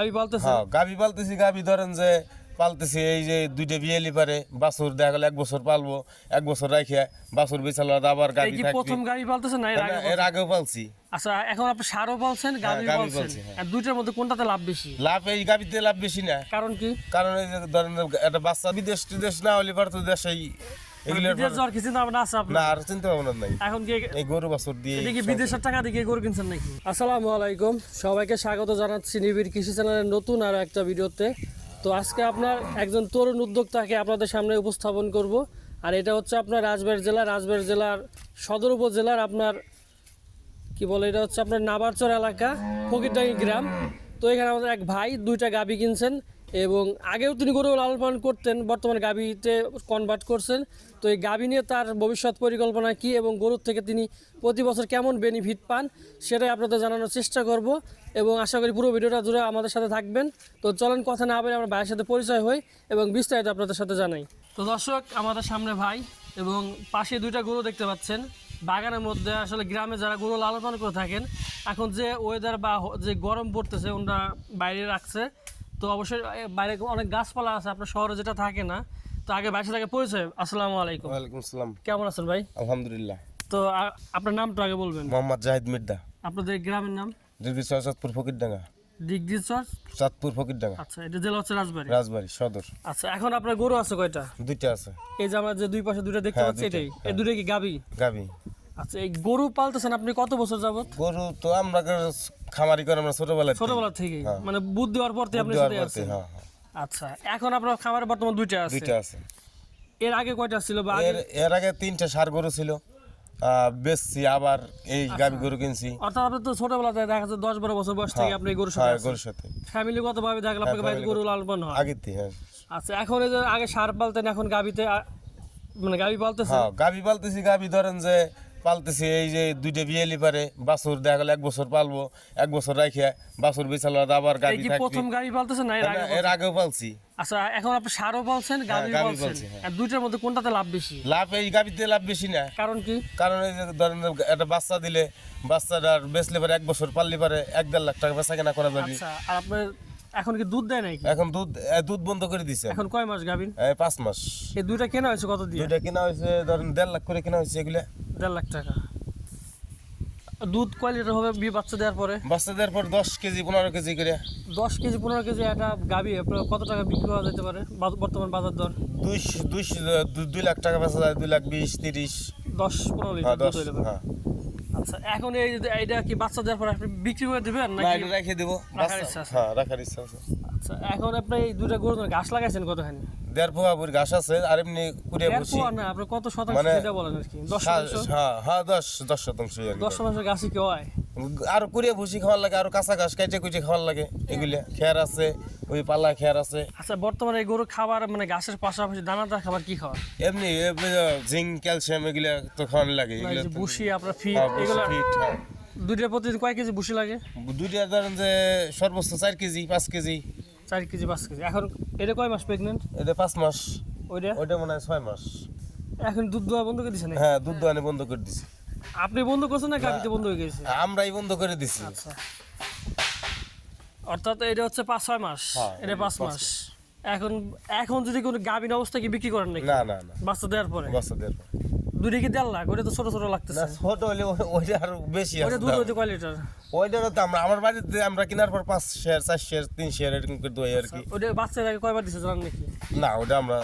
গাবি পালতেছেন হ্যাঁ গাভি পালতেছি গাভি ধরেন যে পালতেছি এই যে দুইটা বিয়েলি পারে বাছুর দেখা গেল এক বছর পালবো এক বছর রাখে বাছুর বেচালো আবার কি থাকবে। প্রথম গাবি পালতেছেন না এর আগে এর আগেও পালছি। আচ্ছা এখন আপনি সারও পালছেন গাবি হ্যাঁ। আর দুইটার মধ্যে কোনটাতে লাভ বেশি? লাভ এই গাভিতে লাভ বেশি না। কারণ কি? কারণ এই যে ধরেন একটা বাচ্চা বিদেশ টিদেশ না হলে পারতো দেশেই এগুলোর বিদেশ চিন্তা ভাবনা আছে আপনার? না আর চিন্তা ভাবনা নাই। এখন কি এই গরু বাছুর দিয়ে এটা বিদেশের টাকা দিয়ে গরু কিনছেন নাকি? আসসালামু আলাইকুম সবাইকে স্বাগত জানাচ্ছি নিবিড় কৃষি চ্যানেলের নতুন আর একটা ভিডিওতে। তো আজকে আপনার একজন তরুণ উদ্যোক্তাকে আপনাদের সামনে উপস্থাপন করব আর এটা হচ্ছে আপনার রাজবাড়ী জেলা রাজবাড়ী জেলার সদর উপজেলার আপনার কি বলে এটা হচ্ছে আপনার নাবারচর এলাকা ফকিরডাঙ্গি গ্রাম। তো এখানে আমাদের এক ভাই দুইটা গাবি কিনছেন। এবং আগেও তিনি গরু লালন করতেন, বর্তমানে গাভীতে কনভার্ট করছেন। তো এই গাভী নিয়ে তার ভবিষ্যৎ পরিকল্পনা কি এবং গরুর থেকে তিনি প্রতি বছর কেমন বেনিফিট পান, সেটাই আপনাদের জানানোর চেষ্টা করব এবং আশা করি পুরো ভিডিওটা জুড়ে আমাদের সাথে থাকবেন। তো চলেন কথা না বলে আমরা ভাইয়ের সাথে পরিচয় হই এবং বিস্তারিত আপনাদের সাথে জানাই। তো দর্শক, আমাদের সামনে ভাই এবং পাশে দুইটা গরু দেখতে পাচ্ছেন। বাগানের মধ্যে আসলে গ্রামে যারা গরু লালন করে থাকেন, এখন যে ওয়েদার বা যে গরম পড়তেছে, ওনারা বাইরে রাখছে। তো অবশ্যই বাইরে অনেক গাছপালা আছে আপনার শহরে যেটা থাকে না তো আগে বাইরে থেকে পরিচয় আসসালামু আলাইকুম। ওয়ালাইকুম আসসালাম। কেমন আছেন ভাই? আলহামদুলিল্লাহ। তো আপনার নামটা আগে বলবেন। মোহাম্মদ জাহিদ মির্দা। আপনাদের গ্রামের নাম? ছয় চাঁদপুর ফকিরডাঙ্গা। চর চাঁদপুর ফকিরডাঙ্গা। আচ্ছা এটা জেলা হচ্ছে রাজবাড়ি। রাজবাড়ি সদর। আচ্ছা এখন আপনার গরু আছে কয়টা? দুইটা আছে। এই যে আমরা যে দুই পাশে দুইটা দেখতে হ্যাঁ, পাচ্ছি এটাই। এই দুটো কি গাবি? গাভি আচ্ছা এই গরু পালতেছেন আপনি কত বছর যাবত গরু তো আমরা খামারি করে আমরা ছোটবেলা ছোটবেলা থেকে মানে বুধ দেওয়ার পর থেকে আপনি সাথে আছেন। হ্যাঁ হ্যাঁ। আচ্ছা এখন আপনার খামারে বর্তমান দুইটা আছে। দুইটা আছে। এর আগে কয়টা ছিল বা আগে? এর আগে তিনটা সার গরু ছিল বেচছি আবার এই আচ্ছা। গাভি গরু কিনছি। অর্থাৎ আপনি তো ছোটবেলাতে দেখা যাচ্ছে দশ বারো বছর বয়স থেকে আপনি গরুর সাথে হ্যাঁ। গরুর সাথে। ফ্যামিলিগত ভাবে দেখলাম আপনাকে বাড়িতে গরু পালন হয়। আগের থেকে হ্যাঁ। আচ্ছা এখন এই যে আগে সার পালতেন এখন গাবিতে মানে গাবি পালতেছেন? হ্যাঁ গাভি পালতেছি গাভি ধরেন যে পালতেছি এই যে দুইটা বিয়েলি পারে বাছুর দেখা গেল এক বছর পালবো এক বছর রাখে বাছুর বেচালো আবার থাকবে। প্রথম গাবি পালতেছেন না? এর আগে আগেও পালছি। আচ্ছা এখন আপনি সারও পালছেন গাবি পালছেন। হ্যাঁ। আর দুইটার মধ্যে কোনটাতে লাভ বেশি? লাভ এই গাভিতে লাভ বেশি না। কারণ কি? কারণ এই যে ধরেন একটা বাচ্চা দিলে বাচ্চাটার বেচলে পারে এক বছর পাললে পারে এক দেড় লাখ টাকা বেচা কেনা করা যাবে। আচ্ছা আর আপনার এখন কি দুধ দেয় নাকি? এখন দুধ দুধ বন্ধ করে দিছে। এখন কয় মাস গাবিন পাঁচ মাস। এই দুইটা কেনা হয়েছে কত দিয়ে দুইটা কেনা হয়েছে ধরেন দেড় লাখ করে কেনা হয়েছে এগুলা। দেড় লাখ টাকা। দুধ কয় লিটার হবে বি বাচ্চা দেওয়ার পরে। বাচ্চাদের পর দশ কেজি পনেরো কেজি করে। দশ কেজি পনেরো কেজি একটা আপনার কত টাকা বিক্রি করা যেতে পারে বর্তমান বাজার দর? দুই দুই দুই লাখ টাকা বেচা যায় দুই লাখ বিশ তিরিশ। দশ পনেরো হ্যাঁ লিটার দশ হইলে পারে। হ্যাঁ। আচ্ছা এখন এই যে এইটা কি বাচ্চা দেওয়ার পরে আপনি বিক্রি করে দেবেন না রেখে দেবো। রাখার ইচ্ছা আছে? হ্যাঁ রাখার ইচ্ছা আচ্ছা এখন আপনি এই দুইটা গরু ঘাস লাগাইছেন কতখানি? দেড় পোয়া বুড়ি ঘাস আছে আর এমনি দেড় বসি না আপনি কত শতাংশ মানে- সেটা বলেন আর কি? দশ হ্যাঁ শতাংশ? হ্যাঁ, হ্যাঁ দশ দশ শতাংশ আর শতাংশ গাছই কি হয় আর কুড়িয়ে ভুসি খাওয়ার লাগে আর কাঁচা ঘাস কাইটে কুচে খাওয়ার লাগে। এগুলা খেয়ার আছে ওই পাল্লা খেয়ার আছে। আচ্ছা বর্তমানে এই গরু খাবার মানে ঘাসের পাশাপাশি দানাদার খাবার কি খাওয়ার? এমনি জিঙ্ক ক্যালসিয়াম এগুলা তো খাওয়ানো লাগে এগুলা যে আপনার ফিট হ্যাঁ, এগুলো ফিট, হ্যাঁ। দুইটা প্রতিদিন কয় কেজি বুসি লাগে? দুইটা ধরেন যে সর্বোচ্চ চার কেজি পাঁচ কেজি। চার কেজি পাঁচ কেজি। এখন এটা কয় মাস প্রেগনেন্ট এটা পাঁচ মাস। ওইটা? ওইটা মনে হয় ছয় মাস। এখন দুধ দেওয়া বন্ধ করে দিছে হ্যাঁ দুধ দোয়ানি বন্ধ করে দিছি। আপনি বন্ধ করছেন না গাড়িতে বন্ধ হয়ে গেছে? আমরাই বন্ধ করে দিছি। আচ্ছা। অর্থাৎ এটা হচ্ছে পাঁচ ছয় মাস। হ্যাঁ, এটা পাঁচ মাস। এখন এখন যদি কোনো গাভিন অবস্থা কি বিক্রি করেন নাকি? না না না। বাচ্চা দেওয়ার পরে? বাচ্চাদের দুটো কি দেড় লাখ ওটা তো ছোট ছোট লাগতেছে। ছোট হলে ওইটা আরও বেশি আছে দুধ। হইতে কয় লিটার? ওইটারও তো আমরা আমার বাড়িতে আমরা কেনার পর পাঁচ শেয়ার চার শেয়ার তিন শেয়ার এরকম করে দই আর কি। ওটা বাচ্চার আগে কয়বার দিছে জানেন নাকি? না ওটা আমরা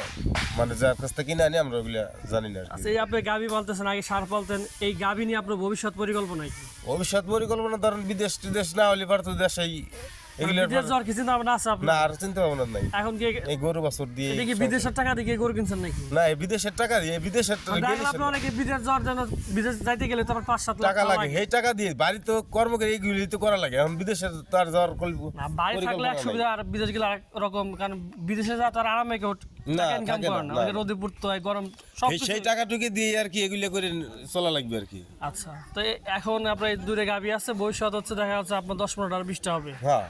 মানে যার কাছ থেকে কিনে আনি আমরা ওগুলা জানি না আচ্ছা এই আপনি গাভি পালতেছেন আগে সার পালতেন এই গাভি নিয়ে আপনার ভবিষ্যৎ পরিকল্পনা কি? ভবিষ্যৎ পরিকল্পনা ধরেন বিদেশ টিদেশ না হলে পারতো দেশেই এগুলো কিছু চিন্তা ভাবনা আছে না আর চিন্তা ভাবনা নাই। এখন কি এই গরু বাছুর দিয়ে এটা কি বিদেশের টাকা দিয়ে গরু কিনছেন নাকি? না এই বিদেশের টাকা দিয়ে বিদেশের টাকা আপনি অনেকে বিদেশ যাওয়ার জন্য বিদেশ যাইতে গেলে তো আবার পাঁচ সাত লাখ টাকা লাগে। সেই টাকা দিয়ে বাড়ি তো কর্ম করে এইগুলি তো করা লাগে। এখন বিদেশের তো আর যাওয়ার না বাড়ি থাকলে এক সুবিধা আর বিদেশ গেলে আরেক রকম। কারণ বিদেশে যা তার আরামে কেউ না, ইনকাম করে না, না। না। ওই রোদে পড়তে গরম সব সেই টাকাটুকু দিয়ে আর কি এগুলো করে চলা লাগবে আর কি। আচ্ছা। তো এখন আপনার দূরে গাবি আছে ভবিষ্যৎ হচ্ছে দেখা যাচ্ছে আপনার দশ পনেরো আর বিশটা হবে। হ্যাঁ।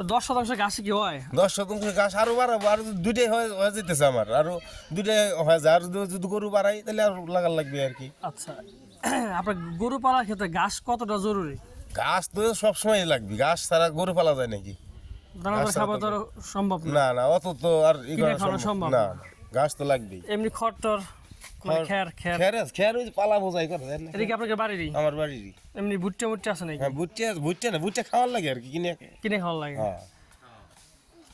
তো দশ শতাংশ গাছে কি হয়? দশ শতাংশ গাছ আরও বাড়াবো আরও দুইটাই হয়ে যেতেছে আমার আরও দুইটাই হয়ে যায়। আর যদি- গরু বাড়াই তাহলে আর লাগার লাগবে আর কি। আচ্ছা আপনার গরু পালার ক্ষেত্রে ঘাস কতটা জরুরি? গাছ তো সবসময় লাগবে গাছ ছাড়া গরু পালা যায় নাকি? দানাদার খাবার তো আর সম্ভব না। না অত তো আর সম্ভব না। ঘাস তো লাগবেই। এমনি খড়টর খ্যার খ্যার খের আছে, খের ওই যে পালা বোঝাই করে এটা কি আপনাদের বাড়িরই? আমার বাড়ির এমনি ভুট্টে মুট্টে আছে নাকি? হ্যাঁ বুটে বুটে না বুটে খাওয়ার লাগে আর কি কিনে কিনে খাওয়া লাগে। হ্যাঁ।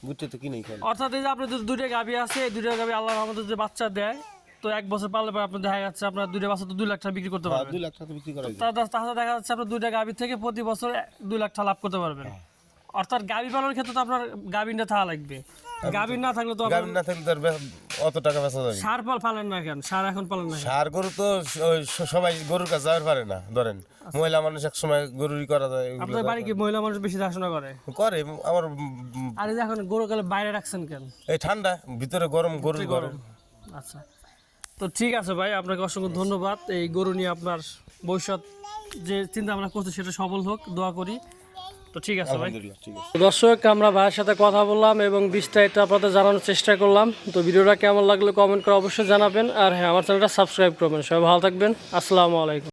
বুটে তো কিনেই খাই। অর্থাৎ এই যে আপনার দুইটা গাভি আছে এই দুইটা গাভি আল্লাহ আমাদের যে বাচ্চা দেয় তো এক বছর পারলে পরে আপনার দেখা যাচ্ছে আপনার দুইটা বাচ্চা তো দুই লাখ টাকা বিক্রি করতে হ্যাঁ পারবেন দুই লাখ টাকা বিক্রি করা তাহলে দেখা যাচ্ছে আপনার দুইটা গাভি থেকে প্রতি বছর দুই লাখ টাকা লাভ করতে পারবেন। অর্থাৎ গাভি পালনের ক্ষেত্রে তো আপনার গাভিনটা থাকা লাগবে। গাভিন না থাকলে তো গাভীর না থাকলে তো আর বে- অত টাকা বেচা যাবে সার পাল পালেন না কেন? সার এখন পালেন না সার গরু তো সবাই গরুর কাছে যাওয়ার পারে না ধরেন। মহিলা মানুষ এক সময় গরুরই করা যায় ওগুলো আপনাদের বাড়ি কি মহিলা মানুষ বেশি দেখাশোনা করে? করে আমার আর এখন গরু কালে বাইরে রাখছেন কেন? এই ঠান্ডা ভিতরে গরম গরুর গরম। আচ্ছা। তো ঠিক আছে ভাই আপনাকে অসংখ্য ধন্যবাদ। এই গরু নিয়ে আপনার ভবিষ্যৎ যে চিন্তা ভাবনা করছে সেটা সফল হোক দোয়া করি। তো ঠিক আছে ভাই। আলহামদুলিল্লাহ ঠিক আছে। দর্শক আমরা ভাইয়ের সাথে কথা বললাম এবং বিস্তারিত আপনাদের জানানোর চেষ্টা করলাম। তো ভিডিওটা কেমন লাগল কমেন্ট করে অবশ্যই জানাবেন। আর হ্যাঁ আমার চ্যানেলটা সাবস্ক্রাইব করবেন। সবাই ভালো থাকবেন। আসসালামু আলাইকুম।